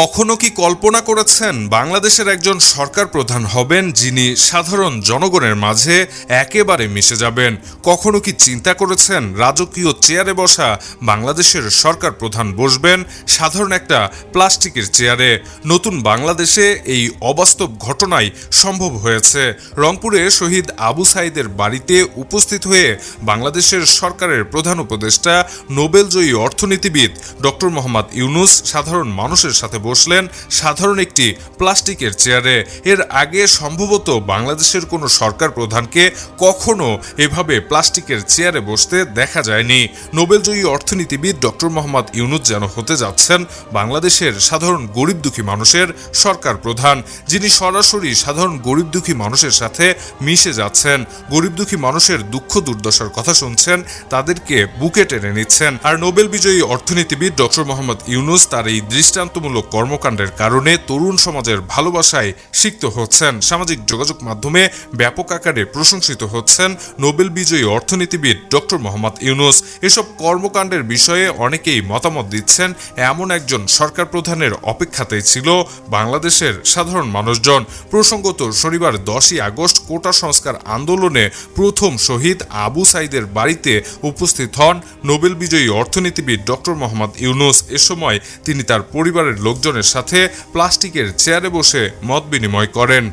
কখনো কি কল্পনা করেছেন বাংলাদেশের একজন সরকার প্রধান হবেন যিনি সাধারণ জনগণের মাঝে একেবারে মিশে যাবেন? কখনো কি চিন্তা করেছেন রাজকীয় চেয়ারে বসা বাংলাদেশের সরকার প্রধান বসবেন সাধারণ একটা প্লাস্টিকের চেয়ারে? নতুন বাংলাদেশে এই অবাস্তব ঘটনাই সম্ভব হয়েছে। রংপুরে শহীদ আবু সাইদের বাড়িতে উপস্থিত হয়ে বাংলাদেশের সরকারের প্রধান উপদেষ্টা, নোবেলজয়ী অর্থনীতিবিদ ডক্টর মোহাম্মদ ইউনুস সাধারণ মানুষের সাথে বসলেন সাধারণ একটি প্লাস্টিকের চেয়ারে। এর আগে সম্ভবত বাংলাদেশের কোনো সরকার প্রধানকে কখনো এভাবে প্লাস্টিকের চেয়ারে বসতে দেখা যায়নি। নোবেলজয়ী অর্থনীতিবিদ ডক্টর মোহাম্মদ ইউনুস যেন হতে যাচ্ছেন বাংলাদেশের সাধারণ গরিব দুঃখী মানুষের সরকার প্রধান, যিনি সরাসরি সাধারণ গরিব দুঃখী মানুষের সাথে মিশে যাচ্ছেন। গরিব দুঃখী মানুষের দুঃখ দুর্দশার কথা শুনছেন, তাদেরকে বুকে টেনে নিচ্ছেন। আর নোবেল বিজয়ী অর্থনীতিবিদ ডক্টর মোহাম্মদ ইউনুস তার এই দৃষ্টান্তমূলক কর্মকাণ্ডের কারণে তরুণ সমাজের ভালোবাসায় সিক্ত হচ্ছেন। সামাজিক যোগাযোগ মাধ্যমে ব্যাপক আকারে প্রশংসিত হচ্ছেন নোবেল বিজয়ী অর্থনীতিবিদ ডক্টর মোহাম্মদ ইউনুস। এসব কর্মকাণ্ডের বিষয়ে অনেকেই মতামত দিচ্ছেন। এমন একজন সরকার প্রধানের অপেক্ষাতেই ছিল বাংলাদেশের সাধারণ মানুষজন। প্রসঙ্গত শনিবার দশই আগস্ট কোটা সংস্কার আন্দোলনে প্রথম শহীদ আবু সাইদের বাড়িতে উপস্থিত হন নোবেল বিজয়ী অর্থনীতিবিদ ডক্টর মোহাম্মদ ইউনুস। এ সময় তিনি তার পরিবারের লোকজনের সাথে প্লাস্টিকের চেয়ারে বসে মত বিনিময় করেন।